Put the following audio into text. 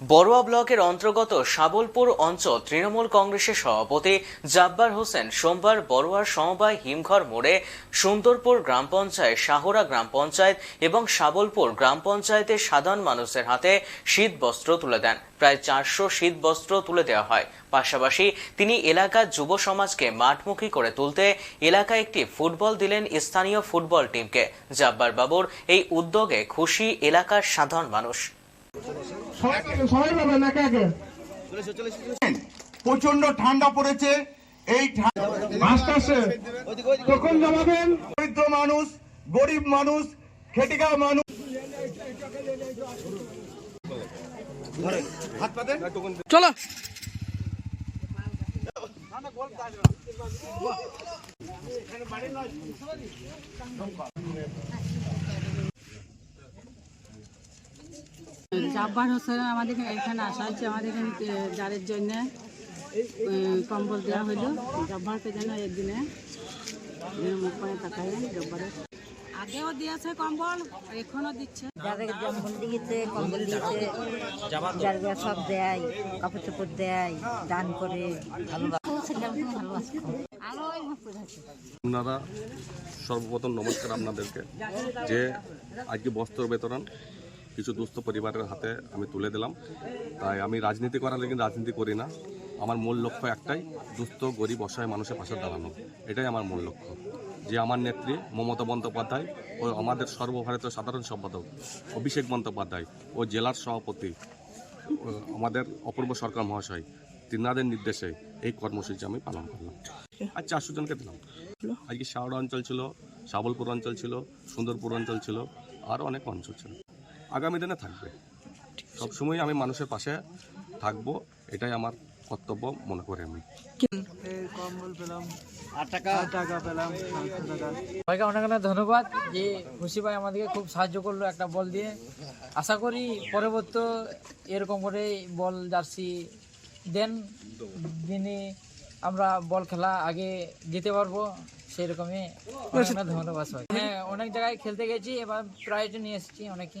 বড়ুয়া ব্লকের অন্তর্গত শাবলপুর অঞ্চল তৃণমূল কংগ্রেসের সভাপতি জাব্বার হোসেন সোমবার বড়ুয়ার সমবায় হিমঘর মোড়ে সুন্দরপুর গ্রাম পঞ্চায়েত, শাহরা গ্রাম পঞ্চায়েত এবং শাবলপুর গ্রাম পঞ্চায়েতের সাধারণ মানুষের হাতে শীত বস্ত্র তুলে দেন। প্রায় চারশো শীত বস্ত্র তুলে দেওয়া হয়। পাশাপাশি তিনি এলাকার যুব সমাজকে মাঠমুখী করে তুলতে এলাকায় একটি ফুটবল দিলেন স্থানীয় ফুটবল টিমকে। জাব্বার বাবুর এই উদ্যোগে খুশি এলাকার সাধারণ মানুষ। সবাই প্রচণ্ড ঠান্ডা পড়েছে এই কখন জমাবেন দরিদ্র মানুষ গরিব মানুষ খেটে খাওয়া মানুষ জাব্বার হোসেন আমাদের এখানে- এখানে আসা হচ্ছে আমাদের এখানে এ, যাদের জন্য কম্বল দেওয়া হলো। জব্বারকে যেন একদিনে মুখ পানে তাকায় জব্বারে। আগেও দিয়েছে কম্বল আর এখনও দিচ্ছে। যাদের জঙ্গল দিয়েছে কম্বল দিয়েছে যারা সব দেয় কাপড় চোপড় দেয় দান করে আপনারা সর্বপ্রথম নমস্কার আপনাদেরকে। যে আজকে বস্ত্র বিতরণ কিছু দুস্থ পরিবারের হাতে আমি তুলে দিলাম। তাই আমি রাজনীতি করার লেগে রাজনীতি করি না। আমার মূল লক্ষ্য একটাই, দুস্থ, গরিব, অসহায় মানুষের পাশে দাঁড়ানো। এটাই আমার মূল লক্ষ্য। যে আমার নেত্রী মমতা বন্দ্যোপাধ্যায় ও আমাদের সর্বভারতীয় সাধারণ সম্পাদক অভিষেক বন্দ্যোপাধ্যায় ও জেলার সভাপতি আমাদের অপূর্ব সরকার মহাশয়, তিনাদের নির্দেশে এই কর্মসূচি আমি পালন করলাম। আর চারশো জনকে দিলাম। আজকে শাওড়া অঞ্চল ছিল সাবলপুর অঞ্চল ছিল, সুন্দরপুর অঞ্চল ছিল আরও অনেক অঞ্চল ছিল। আগামী দিনে থাকবে। সবসময় আমি মানুষের পাশে থাকব, এটাই আমার কর্তব্য মনে করি আমি। সবাইকে অনেক অনেক ধন্যবাদ যে খুশি ভাই আমাদেরকে খুব সাহায্য করল একটা বল দিয়ে। আশা করি পরবর্তী এরকম করে বল, জার্সি দেন, যিনি আমরা বল খেলা আগে যেতে পারব সেই রকমই অনেক অনেক ধন্যবাদ সবাই হ্যাঁ অনেক জায়গায় খেলতে গেছি, এবার প্রাইজ নিয়ে এসেছি অনেকে